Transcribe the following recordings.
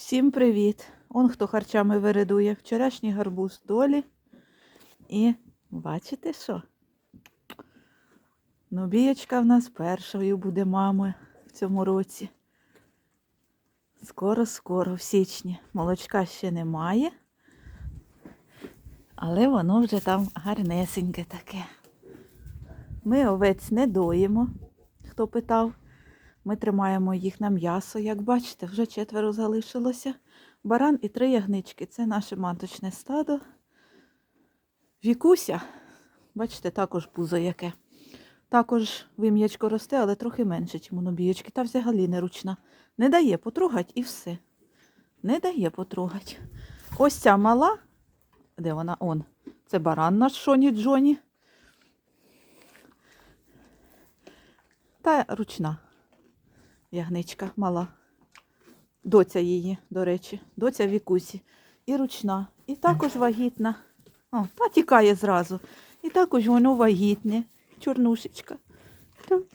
Всім привіт! Он хто харчами виридує. Вчорашній гарбуз долі. І бачите що? Ну, бієчка в нас першою буде мамою в цьому році. Скоро-скоро, в січні. Молочка ще немає. Але воно вже там гарнесеньке таке. Ми овець не доїмо, хто питав. Ми тримаємо їх на м'ясо, як бачите, вже четверо залишилося. Баран і три ягнички. Це наше маточне стадо. Вікуся, бачите, також пузо яке. Також вим'ячко росте, але трохи менше, ніж монобієчки. Та взагалі не ручна. Не дає потрогать і все. Не дає потрогать. Ось ця мала. Де вона? Он. Це баран наш Шоні Джоні. Та ручна ягничка мала. Доця її, до речі, доця Вікусі. І ручна, і також вагітна. О, та тікає зразу. І також воно вагітне. Чорнушечка.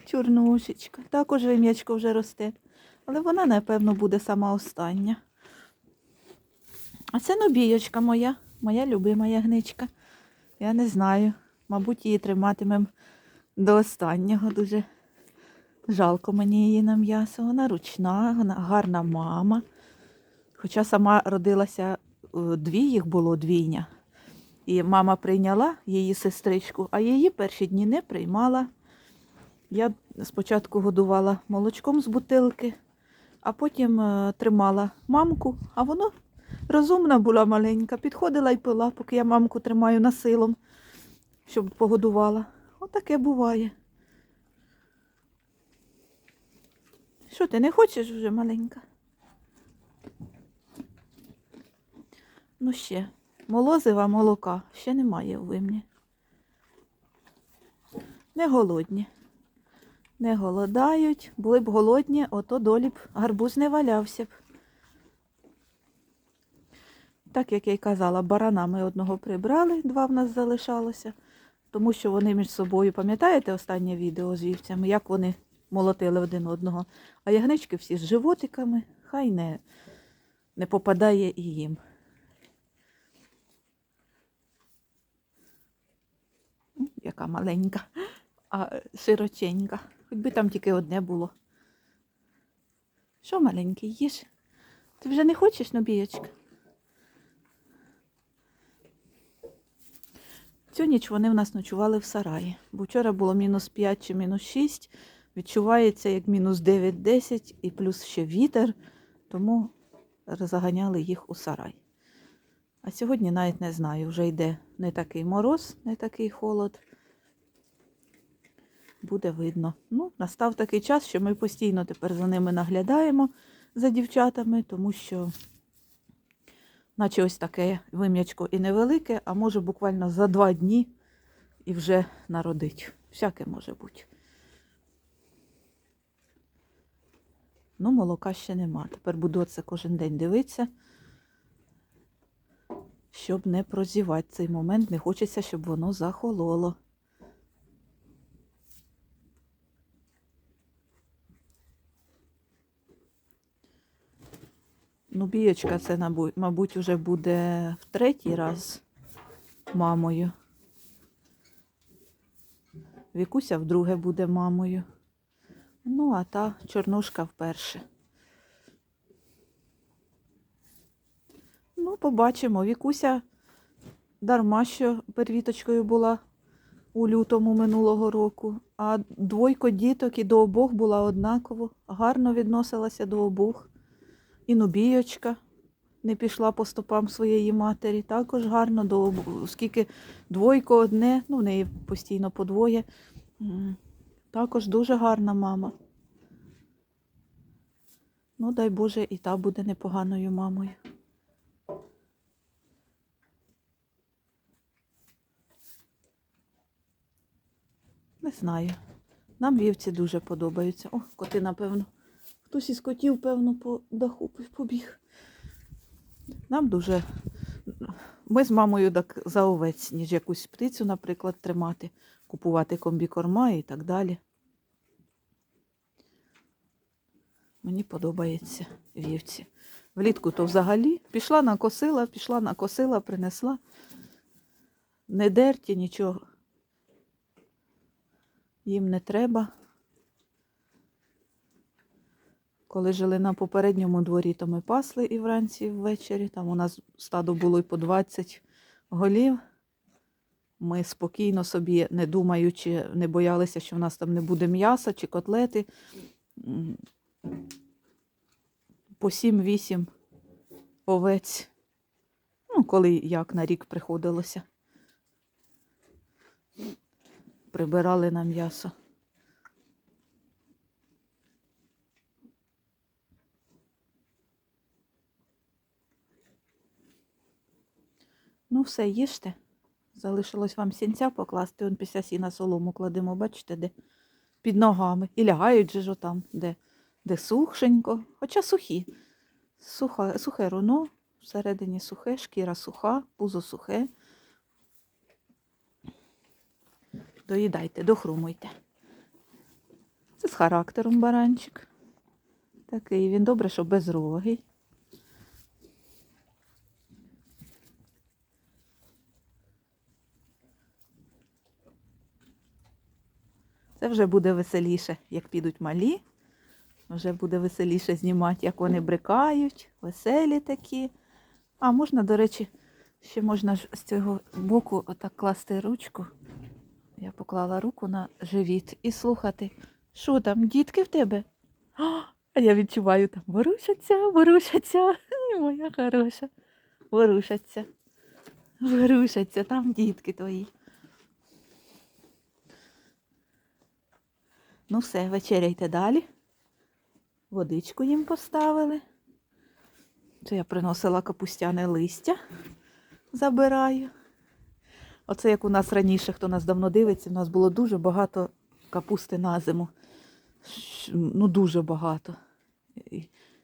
Чорнушечка. Також вим'ячко вже росте. Але вона, напевно, буде сама остання. А це нобієчка моя, моя любима ягничка. Я не знаю. Мабуть, її триматимем до останнього дуже. Жалко мені її на м'ясо. Вона ручна, вона гарна мама. Хоча сама родилася, е, дві їх було двійня. І мама прийняла її сестричку, а її перші дні не приймала. Я спочатку годувала молочком з бутилки, а потім е, тримала мамку, а воно розумна була маленька, підходила і пила, поки я мамку тримаю насилом, щоб погодувала. Отаке буває. Що ти не хочеш вже маленька? Ну ще, молозива молока ще немає у вимні. Не голодні. Не голодають, були б голодні, ото долі б гарбуз не валявся б. Так як я й казала, барана ми одного прибрали, два в нас залишалося, тому що вони між собою, пам'ятаєте останнє відео з вівцями, як вони молотили один одного. А ягнички всі з животиками, хай не, не попадає і їм. Яка маленька, а широченька. Хоч би там тільки одне було. Що маленький, їж? Ти вже не хочеш, нобієчка? Цю ніч вони в нас ночували в сараї, бо вчора було мінус 5 чи мінус 6. Відчувається як мінус 9-10 і плюс ще вітер, тому заганяли їх у сарай. А сьогодні навіть не знаю, вже йде не такий мороз, не такий холод. Буде видно. Ну, настав такий час, що ми постійно тепер за ними наглядаємо за дівчатами, тому що, наче ось таке вим'ячко і невелике, а може буквально за два дні і вже народить. Всяке може бути. Ну, молока ще нема. Тепер буду оце кожен день дивитися, щоб не прозівати цей момент. Не хочеться, щоб воно захололо. Ну, бієчка це, мабуть, вже буде в третій раз мамою. Вікуся вдруге буде мамою. Ну, а та чорнушка вперше. Ну, побачимо. Вікуся дарма, що первіточкою була у лютому минулого року, а двойко діток і до обох була однаково. Гарно відносилася до обох. І Нубійочка не пішла по стопам своєї матері. Також гарно до обох. Оскільки двойко одне, ну, в неї постійно по двоє. Також дуже гарна мама. Ну, дай Боже, і та буде непоганою мамою. Не знаю. Нам вівці дуже подобаються. О, коти, напевно. Хтось із котів, певно, по даху побіг. Нам дуже. Ми з мамою так за овець, ніж якусь птицю, наприклад, тримати, купувати комбікорма і так далі. Мені подобається вівці. Влітку то взагалі пішла накосила, пішла накосила, принесла. Не дерті, нічого. Їм не треба. Коли жили на попередньому дворі, то ми пасли і вранці, і ввечері. Там у нас стадо було й по 20 голів. Ми спокійно собі, не думаючи, не боялися, що в нас там не буде м'яса чи котлети. По 7-8 овець. Ну, коли як на рік приходилося. Прибирали на м'ясо. Ну, все, їжте. Залишилось вам сінця покласти, он після сіна солому кладемо, бачите, де під ногами. І лягають же ж отам, де, де сухшенько, хоча сухі. Суха, сухе руно, всередині сухе, шкіра суха, пузо сухе. Доїдайте, дохрумуйте. Це з характером баранчик. Такий він добре, що безрогий. Це вже буде веселіше, як підуть малі. Вже буде веселіше знімати, як вони брикають, веселі такі. А можна, до речі, ще можна з цього боку отак класти ручку. Я поклала руку на живіт і слухати, що там, дітки в тебе? А, А я відчуваю там ворушаться, ворушаться. Моя хороша. Ворушаться. Ворушаться, там дітки твої. Ну все, вечеряйте далі. Водичку їм поставили. Це я приносила капустяне листя, забираю. Оце як у нас раніше, хто нас давно дивиться, у нас було дуже багато капусти на зиму. Ну, дуже багато. І,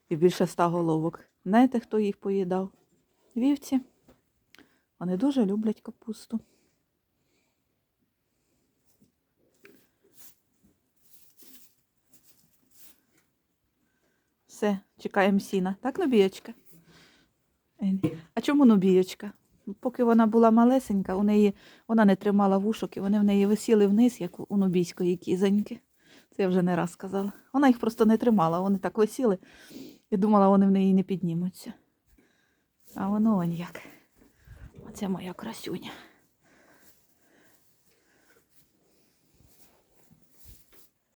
і більше ста головок. Знаєте, хто їх поїдав? Вівці. Вони дуже люблять капусту. Все, чекаємо сіна. Так, Нобієчка? А чому Нобієчка? Поки вона була малесенька, у неї вона не тримала вушок, і вони в неї висіли вниз, як у нобійської кізоньки. Це я вже не раз сказала. Вона їх просто не тримала, вони так висіли і думала, вони в неї не піднімуться. А воно он як. Оце моя красюня.